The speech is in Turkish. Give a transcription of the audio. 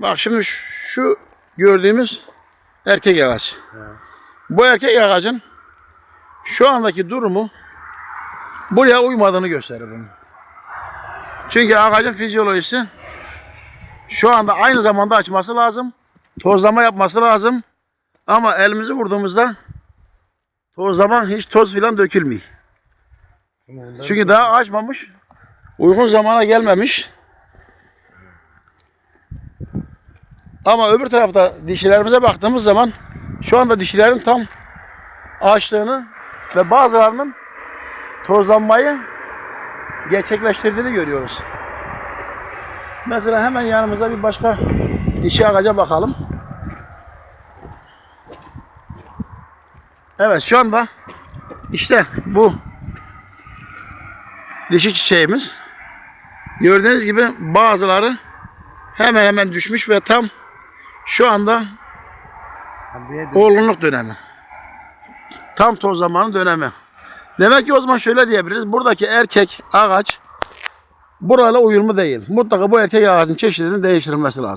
Bak şimdi şu gördüğümüz erkek ağaç. Bu erkek ağacın şu andaki durumu buraya uymadığını gösterir bunu. Çünkü ağacın fizyolojisi şu anda aynı zamanda açması lazım. Tozlama yapması lazım. Ama elimizi vurduğumuzda tozlama hiç toz filan dökülmüyor. Çünkü daha açmamış. Uygun zamana gelmemiş. Ama öbür tarafta dişilerimize baktığımız zaman şu anda dişilerin tam açtığını ve bazılarının tozlanmayı gerçekleştirdiğini görüyoruz. Mesela hemen yanımıza bir başka dişi ağaca bakalım. Evet şu anda işte bu dişi çiçeğimiz. Gördüğünüz gibi bazıları hemen hemen düşmüş ve tam şu anda olgunluk dönemi. Tam toz zamanı dönemi. Demek ki o zaman şöyle diyebiliriz. Buradaki erkek ağaç burayla uyumlu değil. Mutlaka bu erkek ağacın çeşidini değiştirilmesi lazım.